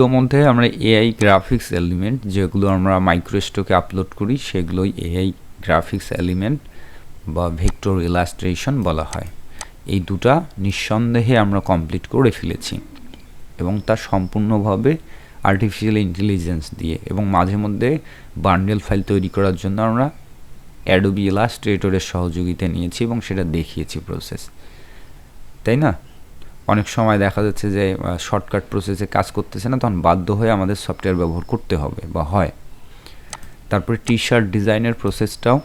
মধ্যে আমরা AI graphics element যেগুলো আমরা মাইক্রোস্টকে আপলোড করি, সেগুলোই এআই গ্রাফিক্স এলিমেন্ট বা ভেক্টর ইলাস্ট্রেশন বলা হয়। এই দুটা নিঃসন্দেহে আমরা কমপ্লিট করে ফেলেছি এবং তা সম্পূর্ণভাবে আর্টিফিশিয়াল ইন্টেলিজেন্স দিয়ে এবং মাঝে মধ্যে বান্ডেল ফাইল তৈরি করার জন্য আমরা অ্যাডোবি ইলাস্ট্রেটরের সহযোগিতা নিয়েছি এবং সেটা দেখিয়েছি প্রসেস তাই না? অনেক সময় দেখা যাচ্ছে যে শর্টকাট প্রসেসে কাজ করতেছে না, তখন বাধ্য হয়ে আমাদের সফটওয়্যার ব্যবহার করতে হবে বা হয়। তারপরে টি শার্ট ডিজাইনের প্রসেসটাও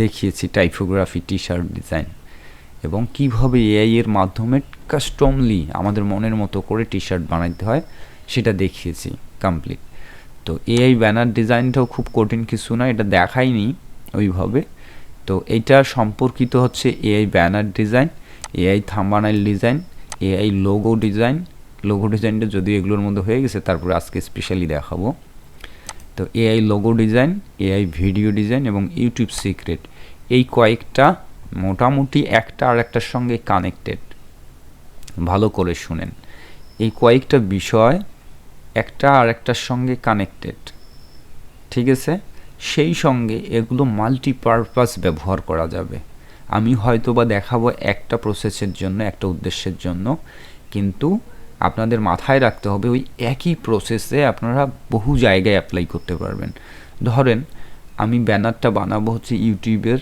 দেখিয়েছি টাইপোগ্রাফি টি শার্ট ডিজাইন এবং কীভাবে এআই এর মাধ্যমে কাস্টমলি আমাদের মনের মতো করে টি শার্ট বানাইতে হয়, সেটা দেখিয়েছি কমপ্লিট তো এআই ব্যানার ডিজাইনটাও খুব কঠিন কিছু না, এটা দেখাইনি ওইভাবে। তো এটা সম্পর্কিত হচ্ছে AI banner design AI thumbnail design AI logo design logo ডিজাইনটা যদি এগুলোর মধ্যে হয়ে গেছে, তারপরে আজকে স্পেশালি দেখাবো। তো AI logo design AI video design এবং ইউটিউব সিক্রেট এই কয়েকটা মোটামুটি একটা আর একটার সঙ্গে কানেক্টেড ভালো করে শুনেন। এই কয়েকটা বিষয় একটা আর একটার সঙ্গে কানেক্টেড ঠিক আছে? সেই সঙ্গে এগুলো মাল্টিপারপাস ব্যবহার করা যাবে। আমি হয়তো বা দেখাবো একটা প্রসেসের জন্য, একটা উদ্দেশ্যের জন্য, কিন্তু আপনাদের মাথায় রাখতে হবে ওই একই প্রসেসে আপনারা বহু জায়গায় অ্যাপ্লাই করতে পারবেন। ধরেন, আমি ব্যানারটা বানাবো হচ্ছে ইউটিউবের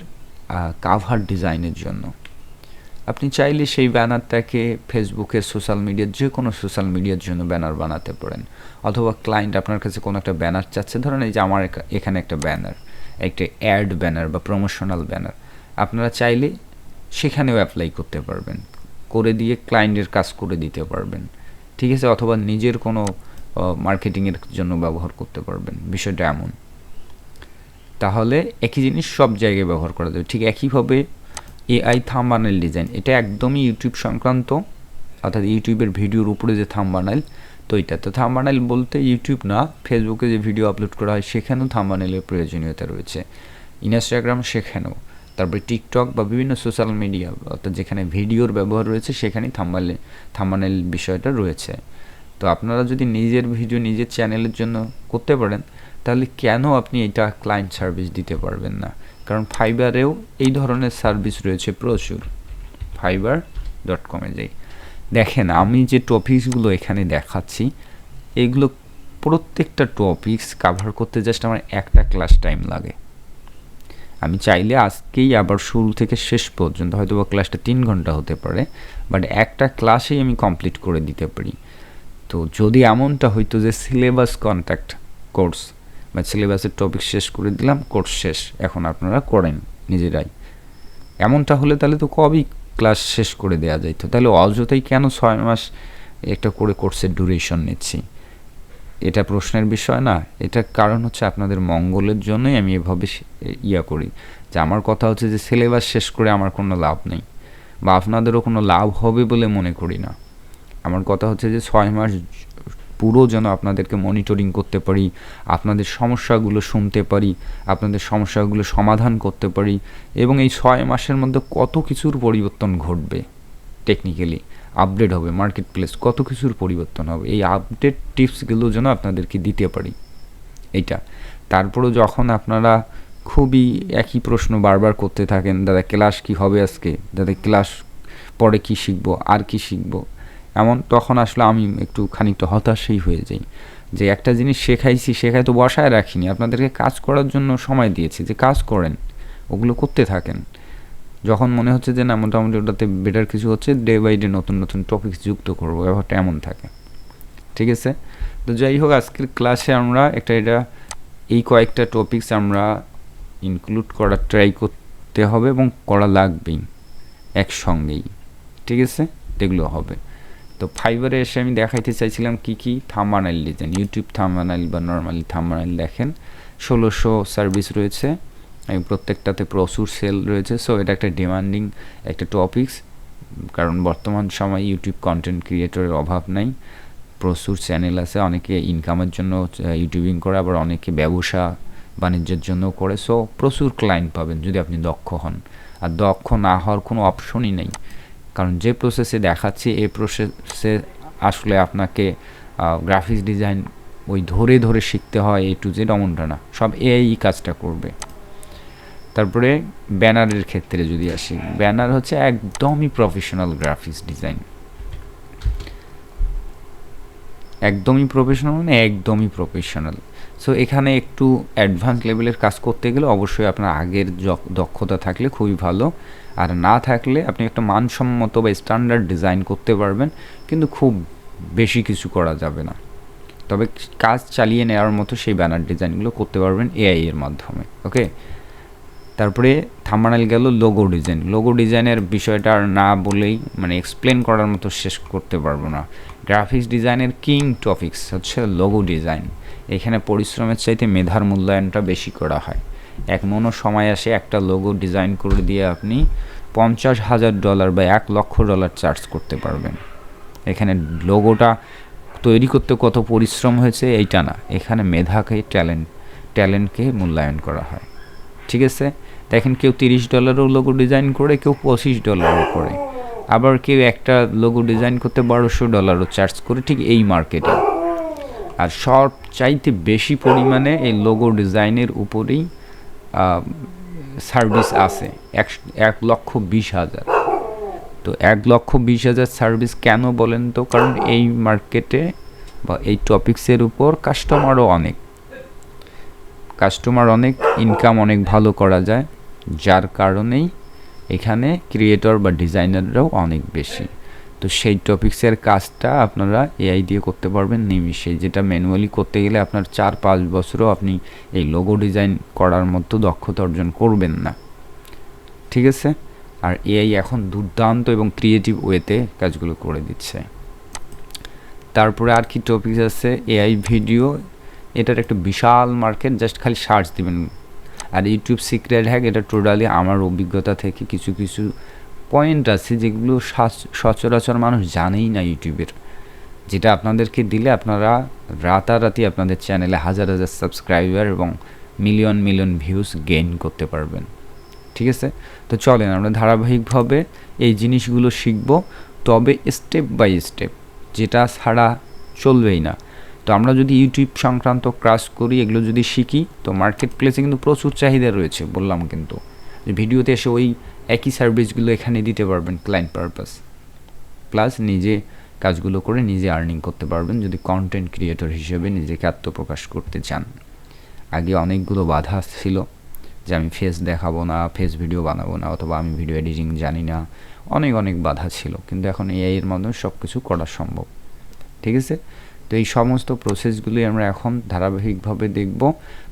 কাভার ডিজাইনের জন্য। আপনি চাইলে সেই ব্যানারটাকে ফেসবুকের সোশ্যাল মিডিয়ার যে কোনো সোশ্যাল মিডিয়ার জন্য ব্যানার বানাতে পারেন। অথবা ক্লায়েন্ট আপনার কাছে কোনো একটা ব্যানার চাচ্ছে, ধরেন এই যে আমার এখানে একটা ব্যানার, একটা অ্যাড ব্যানার বা প্রমোশনাল ব্যানার আপনারা চাইলে সেখানেও অ্যাপ্লাই করতে পারবেন। করে দিয়ে ক্লায়েন্টের কাজ করে দিতে পারবেন। ঠিক আছে? অথবা নিজের কোনো মার্কেটিংয়ের জন্য ব্যবহার করতে পারবেন। বিষয়টা এমন। তাহলে একই জিনিস সব জায়গায় ব্যবহার করা যাবে। ঠিক একইভাবে এআই থাম্বানাইল ডিজাইন এটা একদমই ইউটিউব সংক্রান্ত, অর্থাৎ ইউটিউবের ভিডিওর উপরে যে থাম্বানাইল তো এটা। তো থাম্বানাইল বলতে ইউটিউব না ফেসবুকে যে ভিডিও আপলোড করা হয়, সেখানেও থাম্বানাইলের প্রয়োজনীয়তা রয়েছে। ইনস্টাগ্রাম সেখানেও। তারপরে টিকটক বা বিভিন্ন সোশ্যাল মিডিয়া, অর্থাৎ যেখানে ভিডিওর ব্যবহার রয়েছে, সেখানেই থাম্বালে, থাম্বানেল বিষয়টা রয়েছে। তো আপনারা যদি নিজের ভিডিও নিজের চ্যানেলের জন্য করতে পারেন, তাহলে কেন আপনি এটা ক্লায়েন্ট সার্ভিস দিতে পারবেন না? কারণ ফাইবারেও এই ধরনের সার্ভিস রয়েছে প্রচুর। ফাইবার ডট কমে যাই। দেখেন, আমি যে টপিকসগুলো এখানে দেখাচ্ছি, এগুলো প্রত্যেকটা টপিকস কাভার করতে জাস্ট আমার একটা ক্লাস টাইম লাগে। আমি চাইলে আজকেই আবার শুরু থেকে শেষ পর্যন্ত হয়তো বা ক্লাসটা তিন ঘণ্টা হতে পারে বাট একটা ক্লাসেই আমি কমপ্লিট করে দিতে পারি। তো যদি এমনটা হইতো যে সিলেবাস কন্ট্যাক্ট কোর্স বা সিলেবাসের টপিক শেষ করে দিলাম কোর্স শেষ, এখন আপনারা করেন নিজেরাই। এমনটা হলে তাহলে তো কবেই ক্লাস শেষ করে দেওয়া যাইতো? তাহলে অযথাই কেন ছয় মাস একটা করে কোর্সের ডিউরেশন নিচ্ছি? এটা প্রশ্নের বিষয় না এটা কারণ হচ্ছে আপনাদের মঙ্গলের জন্যই আমি এভাবে ইয়া করি। যে আমার কথা হচ্ছে যে সিলেবাস শেষ করে আমার কোনো লাভ নেই বা আপনাদেরও কোনো লাভ হবে বলে মনে করি না। আমার কথা হচ্ছে যে ছয় মাস পুরো যেন আপনাদেরকে মনিটরিং করতে পারি, আপনাদের সমস্যাগুলো শুনতে পারি, আপনাদের সমস্যাগুলো সমাধান করতে পারি এবং এই ছয় মাসের মধ্যে কত কিছুর পরিবর্তন ঘটবে টেকনিক্যালি আপডেট হবে মার্কেট প্লেস কত কিছুর পরিবর্তন হবে, এই আপডেট টিপসগুলো যেন আপনাদেরকে দিতে পারি। এইটা। তারপরেও যখন আপনারা খুবই একই প্রশ্ন বারবার করতে থাকেন, দাদা ক্লাস কি হবে আজকে? দাদা ক্লাস পরে কি শিখব? আর কি শিখব? এমন, তখন আসলে আমি একটু খানিকটা হতাশই হয়ে যাই। যে একটা জিনিস শেখাইছি শেখাই তো বসায় রাখিনি। আপনাদেরকে কাজ করার জন্য সময় দিয়েছি যে কাজ করেন, ওগুলো করতে থাকেন। যখন মনে হচ্ছে যে না, মোটামুটি ওটাতে বেটার কিছু হচ্ছে ডে বাই ডে নতুন নতুন টপিক যুক্ত করব ব্যাপারটা এমন থাকে। ঠিক আছে? তো যাই হোক, আজকের ক্লাসে আমরা একটা, এটা, এই কয়েকটা টপিকস আমরা ইনক্লুড করার ট্রাই করতে হবে এবং করা লাগবেই, একসঙ্গেই। ঠিক আছে? এগুলো হবে। তো ফাইবারে এসে আমি দেখাইতে চাইছিলাম কি কি? থাম্বানাইল ডিজাইন ইউটিউব থাম্বানাইল বা নর্মালি থাম্বানাইল দেখেন। ষোলোশো সার্ভিস রয়েছে। এবং প্রত্যেকটাতে প্রচুর সেল রয়েছে সো এটা একটা ডিমান্ডিং একটা টপিকস কারণ বর্তমান সময় ইউটিউব কন্টেন্ট ক্রিয়েটরের অভাব নাই, প্রচুর চ্যানেল আছে, অনেকে ইনকামের জন্য ইউটিউবিং করে, আবার অনেকে ব্যবসা বাণিজ্যের জন্য করে সো প্রচুর ক্লায়েন্ট পাবেন যদি আপনি দক্ষ হন, আর দক্ষ না হওয়ার কোনো অপশনই নেই, কারণ যে প্রসেসে দেখাচ্ছি, এই প্রসেসে আসলে আপনাকে গ্রাফিক্স ডিজাইন ওই ধরে ধরে শিখতে হয় এ টু জেড অমনটা না, সব এআই কাজটা করবে। তারপরে ব্যানারের ক্ষেত্রে যদি আসি, ব্যানার হচ্ছে একদমই প্রফেশনাল গ্রাফিক্স ডিজাইন একদমই প্রফেশনাল মানে একদমই প্রফেশনাল সো এখানে একটু অ্যাডভান্স লেভেলের কাজ করতে গেলে অবশ্যই আপনার আগের দক্ষতা থাকলে খুবই ভালো। আর না থাকলে আপনি একটা মানসম্মত বা স্ট্যান্ডার্ড ডিজাইন করতে পারবেন, কিন্তু খুব বেশি কিছু করা যাবে না। তবে কাজ চালিয়ে নেওয়ার মতো সেই ব্যানার ডিজাইনগুলো করতে পারবেন এআই এর মাধ্যমে ওকে তারপরে থাম্বানাইল গেল লোগো ডিজাইন লোগো ডিজাইনের বিষয়টা আর না বলেই মানে এক্সপ্লেন করার মতো শেষ করতে পারব না। গ্রাফিক্স ডিজাইনের কিং টপিক্স হচ্ছে লোগো ডিজাইন এখানে পরিশ্রমের চাইতে মেধার মূল্যায়নটা বেশি করা হয়। এক মনো সময় আসে একটা লোগো ডিজাইন করে দিয়ে আপনি পঞ্চাশ হাজার ডলার বা এক লক্ষ ডলার চার্জ করতে পারবেন। এখানে লোগোটা তৈরি করতে কত পরিশ্রম হয়েছে এইটা না। এখানে মেধাকে ট্যালেন্ট ট্যালেন্টকে মূল্যায়ন করা হয়। ঠিক আছে? দেখেন কেউ তিরিশ ডলারও লোগো ডিজাইন করে, কেউ পঁচিশ ডলারও করে। আবার কেউ একটা লোগো ডিজাইন করতে বারোশো ডলারও চার্জ করে ঠিক এই মার্কেটে আর সব চাইতে বেশি পরিমাণে এই লোগো ডিজাইনের উপরেই সার্ভিস আছে। এক এক লক্ষ বিশ হাজার। তো এক লক্ষ বিশ হাজার সার্ভিস কেন বলেন তো? কারণ এই মার্কেটে বা এই টপিক্সের উপর কাস্টমারও অনেক। কাস্টমার অনেক ইনকাম অনেক ভালো করা যায়, যার কারণেই এখানে ক্রিয়েটর বা ডিজাইনাররাও অনেক বেশি। তো সেই টপিক্সের কাজটা আপনারা এআই দিয়ে করতে পারবেন নিমিশে যেটা ম্যানুয়ালি করতে গেলে আপনার চার পাঁচ বছরও আপনি এই লোগো ডিজাইন করার মতো দক্ষতা অর্জন করবেন না। ঠিক আছে? আর এআই এখন দুর্দান্ত এবং ক্রিয়েটিভ ওয়েতে কাজগুলো করে দিচ্ছে। তারপরে আর কি টপিক আছে? এআই ভিডিও এটার একটা বিশাল মার্কেট জাস্ট খালি সার্চ দিবেন। আর ইউটিউব সিক্রেট হ্যাক এটা টোটালি আমার অভিজ্ঞতা থেকে কিছু কিছু পয়েন্ট আছে যেগুলো সচরাচর মানুষ জানেই না ইউটিউবের যেটা আপনাদেরকে দিলে আপনারা রাতারাতি আপনাদের চ্যানেলে হাজার হাজার সাবস্ক্রাইবার এবং মিলিয়ন মিলিয়ন ভিউজ গেইন করতে পারবেন। ঠিক আছে? তো চলেন, আমরা ধারাবাহিকভাবে এই জিনিসগুলো শিখব, তবে স্টেপ বাই স্টেপ যেটা ছাড়া চলবেই না। তো আমরা যদি ইউটিউব সংক্রান্ত ক্লাস করি, এগুলো যদি শিখি, তো মার্কেট প্লেসে কিন্তু প্রচুর চাহিদা রয়েছে, বললাম কিন্তু। যে ভিডিওতে এসে ওই একই সার্ভিসগুলো এখানে দিতে পারবেন ক্লায়েন্ট পারপাস প্লাস নিজে কাজগুলো করে নিজে আর্নিং করতে পারবেন, যদি কন্টেন্ট ক্রিয়েটর হিসেবে নিজেকে আত্মপ্রকাশ করতে চান। আগে অনেকগুলো বাধা ছিল, যে আমি ফেস দেখাবো না ফেস ভিডিও বানাবো না, অথবা আমি ভিডিও এডিটিং জানি না, অনেক অনেক বাধা ছিল। কিন্তু এখন এআই এর মাধ্যমে সব কিছু করা সম্ভব। ঠিক আছে? তো এই সমস্ত প্রসেসগুলি আমরা এখন ধারাবাহিকভাবে দেখব।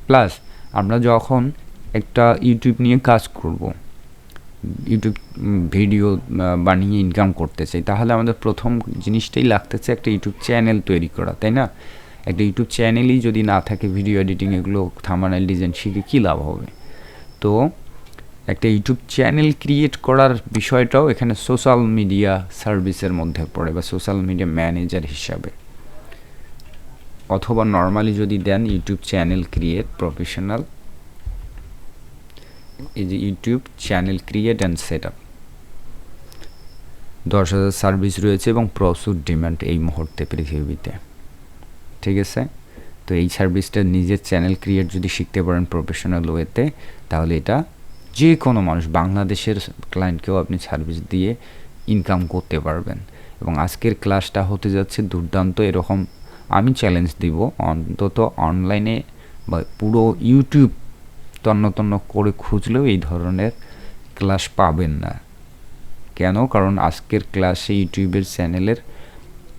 প্লাস আমরা যখন একটা ইউটিউব নিয়ে কাজ করব ইউটিউব ভিডিও বানিয়ে ইনকাম করতে চাই, তাহলে আমাদের প্রথম জিনিসটাই লাগতেছে একটা ইউটিউব চ্যানেল তৈরি করা, তাই না? একটা ইউটিউব চ্যানেলই যদি না থাকে ভিডিও এডিটিং এগুলো থামানাইল ডিজাইন শিখে কী লাভ হবে? তো একটা ইউটিউব চ্যানেল ক্রিয়েট করার বিষয়টাও এখানে সোশ্যাল মিডিয়া সার্ভিসের মধ্যে পড়ে, বা সোশ্যাল মিডিয়া ম্যানেজার হিসাবে। অথবা নর্মালি যদি দেন ইউটিউব চ্যানেল ক্রিয়েট প্রফেশনাল এই যে YouTube channel create and set up দশ হাজার সার্ভিস রয়েছে এবং প্রচুর ডিমান্ড এই মুহূর্তে পৃথিবীতে। ঠিক আছে? তো এই সার্ভিসটা নিজের চ্যানেল ক্রিয়েট যদি শিখতে পারেন প্রফেশনাল ওয়েতে তাহলে এটা যে কোনো মানুষ, বাংলাদেশের ক্লায়েন্টকেও আপনি সার্ভিস দিয়ে ইনকাম করতে পারবেন। এবং আজকের ক্লাসটা হতে যাচ্ছে দুর্দান্ত, এরকম আমি চ্যালেঞ্জ দিব। অন্তত অনলাইনে বা পুরো ইউটিউব তন্ন তন্ন করে খুঁজলেও এই ধরনের ক্লাস পাবেন না। কেন? কারণ আজকের ক্লাসে ইউটিউবের চ্যানেলের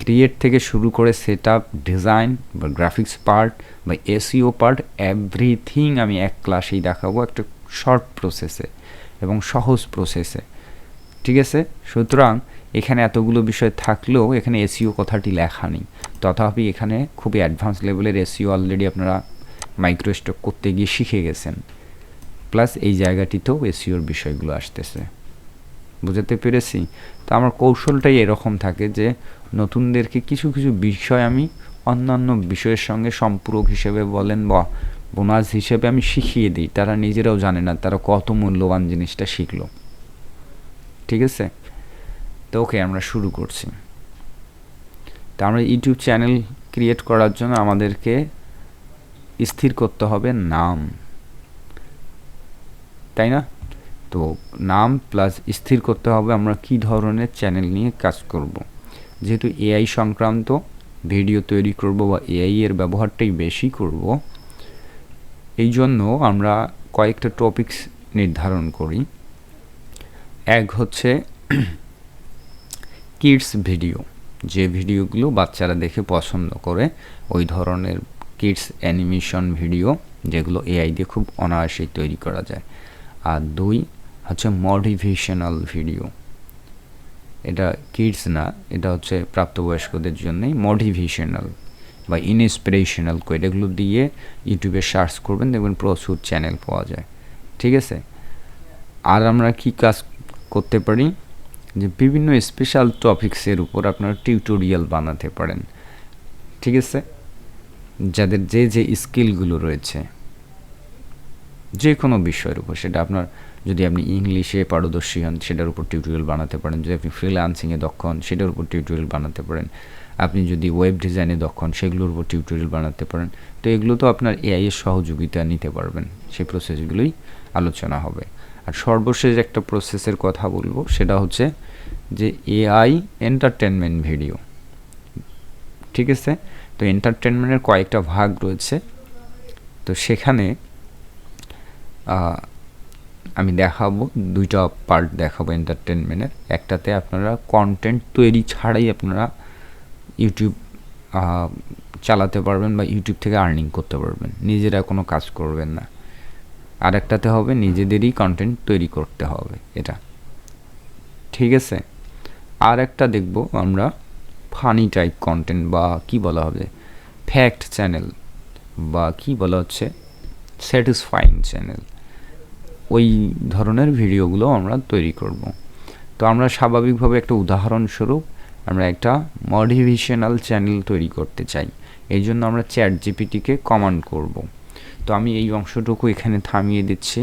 ক্রিয়েট থেকে শুরু করে সেট আপ ডিজাইন বা গ্রাফিক্স পার্ট বা এসিও পার্ট এভরিথিং আমি এক ক্লাসেই দেখাবো একটা শর্ট প্রসেসে এবং সহজ প্রসেসে ঠিক আছে? সুতরাং এখানে এতগুলো বিষয় থাকলেও এখানে এসিও কথাটি লেখা নেই। তথাপি এখানে খুবই অ্যাডভান্স লেভেলের এসিও অলরেডি আপনারা মাইক্রোস্টক করতে গিয়ে শিখে গেছেন। প্লাস এই জায়গাটিতেও এসিওর বিষয়গুলো আসতেছে। বুঝাতে পেরেছি? তো আমার কৌশলটাই এরকম থাকে যে নতুনদেরকে কিছু কিছু বিষয় আমি অন্যান্য বিষয়ের সঙ্গে সম্পূরক হিসেবে বলেন বা বোনাস হিসেবে আমি শিখিয়ে দিই। তারা নিজেরাও জানে না তারা কত মূল্যবান জিনিসটা শিখলো। ঠিক আছে? তো ওকে আমরা শুরু করছি। তো আমরা ইউটিউব চ্যানেল ক্রিয়েট করার জন্য আমাদেরকে স্থির করতে হবে নাম। তাই না? তো নাম প্লাস স্থির করতে হবে আমরা কি ধরনের চ্যানেল নিয়ে কাজ করব। যেহেতু এআই সংক্রান্ত ভিডিও তৈরি করব বা এআই এর ব্যবহারটাই বেশি করব, এই জন্য আমরা কয়েকটা টপিকস নির্ধারণ করি। এক হচ্ছে কিডস ভিডিও, যে ভিডিওগুলো বাচ্চারা দেখে পছন্দ করে, ওই ধরনের কিডস অ্যানিমেশন ভিডিও যেগুলো এআই দিয়ে খুব অনায়াসেই তৈরি করা যায়। আর দুই হচ্ছে মোটিভেশনাল ভিডিও। এটা কিডস না, এটা হচ্ছে প্রাপ্তবয়স্কদের জন্যই মোটিভেশনাল বা ইনস্পিরেশনাল কোয়েট এগুলো দিয়ে ইউটিউবে সার্চ করবেন, দেখবেন প্রচুর চ্যানেল পাওয়া যায়। ঠিক আছে? আর আমরা কি কাজ করতে পারি? যে বিভিন্ন স্পেশাল টপিক্সের উপর আপনারা টিউটোরিয়াল বানাতে পারেন। ঠিক আছে? যাদের যে যে স্কিলগুলো রয়েছে যে কোনো বিষয়ের উপর, সেটা আপনার যদি আপনি ইংলিশে পারদর্শী হন, সেটার উপর টিউটোরিয়াল বানাতে পারেন। যদি আপনি ফ্রিল্যান্সিংয়ে দক্ষ হন, সেটার উপর টিউটোরিয়াল বানাতে পারেন। আপনি যদি ওয়েব ডিজাইনে দক্ষ হন, সেগুলোর উপর টিউটোরিয়াল বানাতে পারেন। তো এগুলো তো আপনার এআই এর সহযোগিতা নিতে পারবেন। সেই প্রসেসগুলোই আলোচনা হবে। আর সর্বশেষ একটা প্রসেসের কথা বলব, সেটা হচ্ছে যে এআই এন্টারটেনমেন্ট ভিডিও ঠিক আছে? তো এন্টারটেনমেন্টের কয়েকটা ভাগ রয়েছে। তো সেখানে আমি দেখাবো, দুইটা পার্ট দেখাবো এন্টারটেনমেন্টের একটাতে আপনারা কন্টেন্ট তৈরি ছাড়াই আপনারা ইউটিউব চালাতে পারবেন বা ইউটিউব থেকে আর্নিং করতে পারবেন। নিজেরা কোনো কাজ করবেন না। আর একটাতে হবে, নিজেদেরই কন্টেন্ট তৈরি করতে হবে এটা। ঠিক আছে? আর একটা দেখব আমরা ফানি টাইপ কন্টেন্ট বা কি বলা হবে ফ্যাক্ট চ্যানেল বা কি বলা হচ্ছে স্যাটিসফাইং চ্যানেল ওই ধরনের ভিডিওগুলো আমরা তৈরি করব। তো আমরা স্বাভাবিকভাবে একটা উদাহরণস্বরূপ আমরা একটা মোটিভেশনাল চ্যানেল তৈরি করতে চাই। এই জন্য আমরা চ্যাট জিপিটিকে কমান্ড করব। তো আমি এই অংশটুকু এখানে থামিয়ে দিচ্ছি।